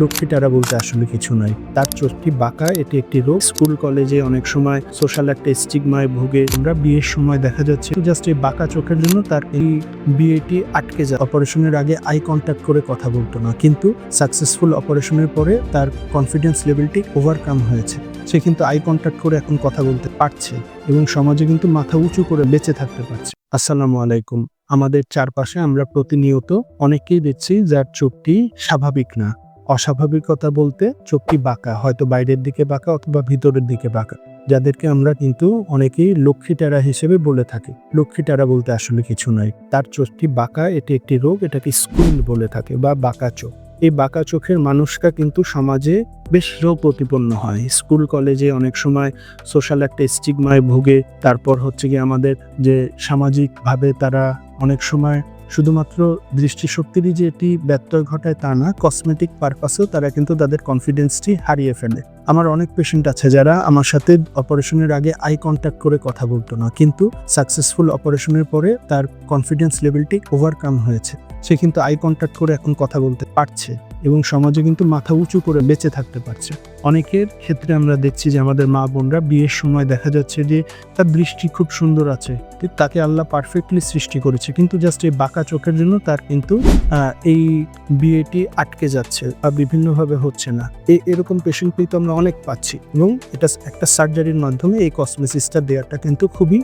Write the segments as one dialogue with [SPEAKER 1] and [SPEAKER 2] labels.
[SPEAKER 1] লক্ষ্মীটারা বলতে আসলে কিছু নয় তার চোখটি বাঁকা, এটি একটি রোগ। স্কুল, কলেজে অনেক সময় সোশ্যাল একটা স্টিগমায় ভুগে। আমরা বিয়ের সময় দেখা যাচ্ছে জাস্ট এই বাঁকা চোখের জন্য তার এই বিয়েটি আটকে যায়। অপারেশনের আগে আই কন্ট্যাক্ট করে কথা বলতো না, কিন্তু সাকসেসফুল অপারেশনের পরে তার কনফিডেন্স লেভেলটি ওভারকাম হয়েছে। সে কিন্তু আই কন্ট্যাক্ট করে এখন কথা বলতে পারছে এবং সমাজে কিন্তু মাথা উঁচু করে বেঁচে থাকতে পারছে। আসসালামু আলাইকুম। আমাদের চারপাশে আমরা প্রতিনিয়ত অনেকেই দেখছি যার চোখটি স্বাভাবিক না। অস্বাভাবিকতা বলতে চোখটি বাঁকা, হয়তো বাইরের দিকে বাঁকা অথবা ভিতরের দিকে বাঁকা। যাদেরকে আমরা কিন্তু অনেকেই লক্ষ্মী টেরা হিসেবে বলে থাকি। লক্ষ্মী টেরা বলতে আসলে কিছু নয় তার চোখটি বাঁকা, এটি একটি রোগ, এটাকে স্কুল বলে থাকে বা বাঁকা চোখ। এই বাঁকা চোখের মানুষরা কিন্তু সমাজে বেশ রোগ প্রতিপন্ন হয়। স্কুল, কলেজে অনেক সময় সোশ্যাল একটা স্টিগমায় ভুগে। তারপর হচ্ছে কি আমাদের যে সামাজিকভাবে তারা অনেক সময় শুধুমাত্র দৃষ্টিশক্তিরই যে এটি ব্যত্যয় ঘটায় তা না কসমেটিক পারপাসেও তারা কিন্তু তাদের কনফিডেন্সটি হারিয়ে ফেলে। আমার অনেক পেশেন্ট আছে যারা আমার সাথে অপারেশনের আগে আই কন্ট্যাক্ট করে কথা বলতো না, কিন্তু সাকসেসফুল অপারেশনের পরে তার কনফিডেন্স লেভেলটি ওভারকাম হয়েছে। সে কিন্তু আই কন্ট্যাক্ট করে এখন কথা বলতে পারছে। এবং সমাজে কিন্তু মাথা উঁচু করে বেঁচে থাকতে পারছে। অনেকের ক্ষেত্রে আমরা দেখছি যে আমাদের মা বোনরা বিয়ের সময় দেখা যাচ্ছে যে তার দৃষ্টি খুব সুন্দর আছে তাকে আল্লাহ পারফেক্টলি সৃষ্টি করেছে। কিন্তু জাস্ট এই বাঁকা চোখের জন্য তার কিন্তু এই বিয়েটি আটকে যাচ্ছে বা বিভিন্নভাবে হচ্ছে না। এরকম পেশেন্ট কিন্তু আমরা অনেক পাচ্ছি এবং এটা একটা সার্জারির মাধ্যমে এই কসমেসিসটা দেওয়াটা কিন্তু খুবই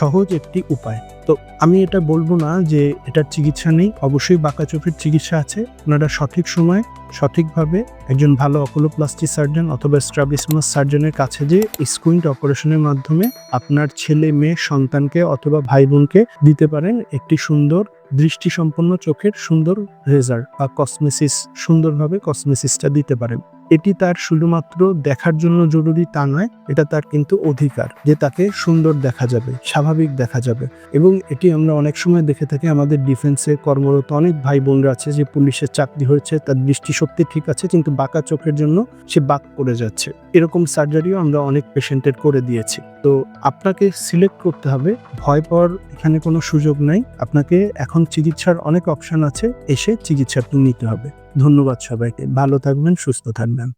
[SPEAKER 1] সহজ একটি উপায়। তো আমি এটা বলব না যে এটার চিকিৎসা নেই। অবশ্যই বাঁকা চোখের চিকিৎসা আছে। ওনারা সঠিক সময় সঠিকভাবে একজন ভালো অকুলোপ্লাস্টি সার্জন অথবা স্ট্রাবিসমাস সার্জনের কাছে যে স্কুইন্ট অপারেশনের মাধ্যমে আপনার ছেলে, মেয়ে, সন্তানকে অথবা ভাই বোনকে দিতে পারেন একটি সুন্দর দৃষ্টিসম্পন্ন চোখের সুন্দর রেজাল্ট বা কসমেসিস, সুন্দরভাবে কসমেসিসটা দিতে পারেন। এটি তার শুধুমাত্র দেখার জন্য জরুরি তা নয়, এটা তার কিন্তু অধিকার যে তাকে সুন্দর দেখা যাবে, স্বাভাবিক দেখা যাবে। এবং এটি আমরা অনেক সময় দেখে থাকি আমাদের ডিফেন্সে কর্মরত অনেক ভাই বোনরা আছে যে পুলিশের চাকরি হয়েছে, তার দৃষ্টিশক্তি ঠিক আছে, কিন্তু বাঁকা চোখের জন্য সে বাক করে যাচ্ছে। এরকম সার্জারিও আমরা অনেক পেশেন্টের করে দিয়েছি। তো আপনাকে সিলেক্ট করতে হবে, ভয় পাওয়ার এখানে কোনো সুযোগ নাই। আপনাকে এখন চিকিৎসার অনেক অপশন আছে, এসে চিকিৎসাটি নিতে হবে। ধন্যবাদ সবাইকে, ভালো থাকবেন, সুস্থ থাকবেন।